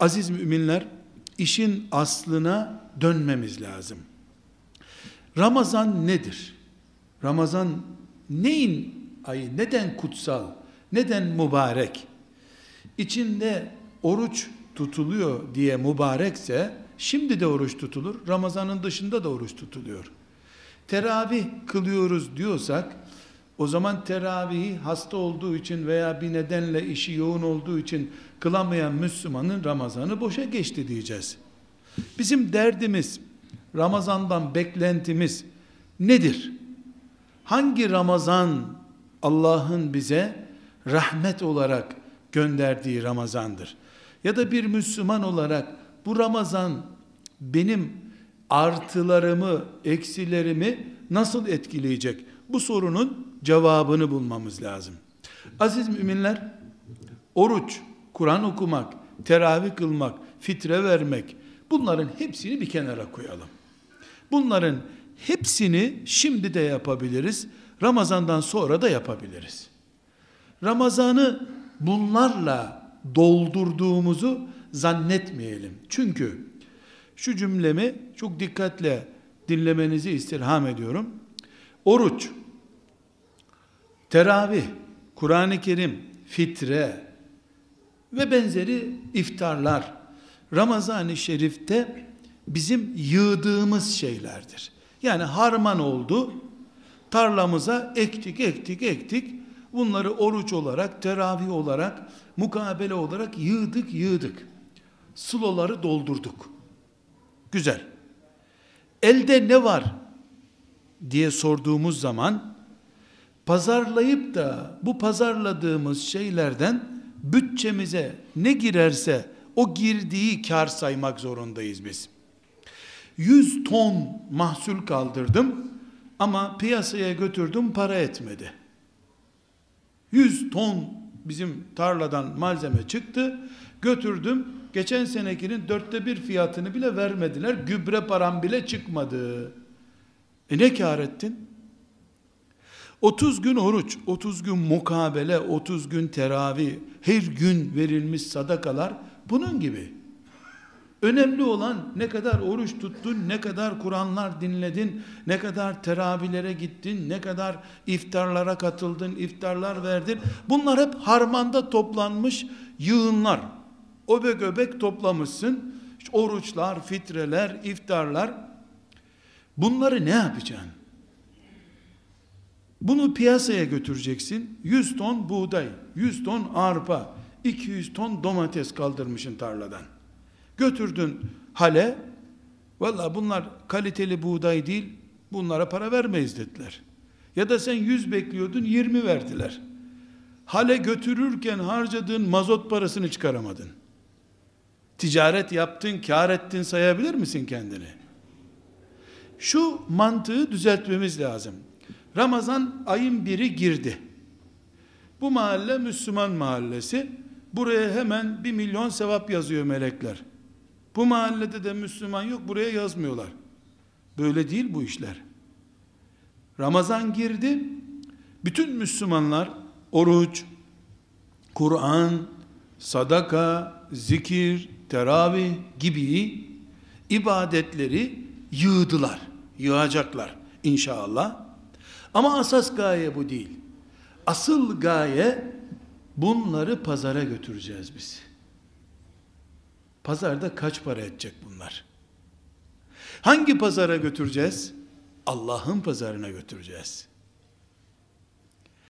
Aziz müminler, işin aslına dönmemiz lazım. Ramazan nedir? Ramazan neyin ayı, neden kutsal, neden mübarek? İçinde oruç tutuluyor diye mübarekse, şimdi de oruç tutulur, Ramazanın dışında da oruç tutuluyor. Teravih kılıyoruz diyorsak, o zaman teravihi hasta olduğu için veya bir nedenle işi yoğun olduğu için kılamayan Müslümanın Ramazanı boşa geçti diyeceğiz. Bizim derdimiz, Ramazan'dan beklentimiz nedir? Hangi Ramazan Allah'ın bize rahmet olarak gönderdiği Ramazandır? Ya da bir Müslüman olarak bu Ramazan benim artılarımı, eksilerimi nasıl etkileyecek? Bu sorunun cevabını bulmamız lazım. Aziz müminler, oruç, Kur'an okumak, teravih kılmak, fitre vermek, bunların hepsini bir kenara koyalım. Bunların hepsini şimdi de yapabiliriz. Ramazandan sonra da yapabiliriz. Ramazanı bunlarla doldurduğumuzu zannetmeyelim. Çünkü şu cümlemi çok dikkatle dinlemenizi istirham ediyorum. Oruç, teravih, Kur'an-ı Kerim, fitre ve benzeri iftarlar Ramazan-ı Şerif'te bizim yığdığımız şeylerdir. Yani harman oldu, tarlamıza ektik, ektik, ektik. Bunları oruç olarak, teravih olarak, mukabele olarak yığdık, yığdık. Suloları doldurduk. Güzel. Elde ne var diye sorduğumuz zaman pazarlayıp da bu pazarladığımız şeylerden bütçemize ne girerse o girdiği kar saymak zorundayız biz. 100 ton mahsul kaldırdım ama piyasaya götürdüm para etmedi. 100 ton bizim tarladan malzeme çıktı. Götürdüm. Geçen senekinin dörtte bir fiyatını bile vermediler. Gübre param bile çıkmadı. E ne kar ettin? 30 gün oruç, 30 gün mukabele, 30 gün teravih, her gün verilmiş sadakalar bunun gibi. Önemli olan ne kadar oruç tuttun, ne kadar Kur'anlar dinledin, ne kadar teravihlere gittin, ne kadar iftarlara katıldın, iftarlar verdin. Bunlar hep harmanda toplanmış yığınlar. Öbek öbek toplamışsın. İşte oruçlar, fitreler, iftarlar. Bunları ne yapacaksın? Bunu piyasaya götüreceksin. 100 ton buğday, 100 ton arpa, 200 ton domates kaldırmışın tarladan. Götürdün hale, valla bunlar kaliteli buğday değil, bunlara para vermeyiz dediler. Ya da sen 100 bekliyordun, 20 verdiler. Hale götürürken harcadığın mazot parasını çıkaramadın. Ticaret yaptın, kar ettin sayabilir misin kendini? Şu mantığı düzeltmemiz lazım. Ramazan ayın biri girdi. Bu mahalle Müslüman mahallesi. Buraya hemen bir milyon sevap yazıyor melekler. Bu mahallede de Müslüman yok buraya yazmıyorlar. Böyle değil bu işler. Ramazan girdi. Bütün Müslümanlar oruç, Kur'an, sadaka, zikir, teravih gibi ibadetleri yığdılar. Yığacaklar inşallah. Ama asas gaye bu değil. Asıl gaye bunları pazara götüreceğiz biz. Pazarda kaç para edecek bunlar? Hangi pazara götüreceğiz? Allah'ın pazarına götüreceğiz.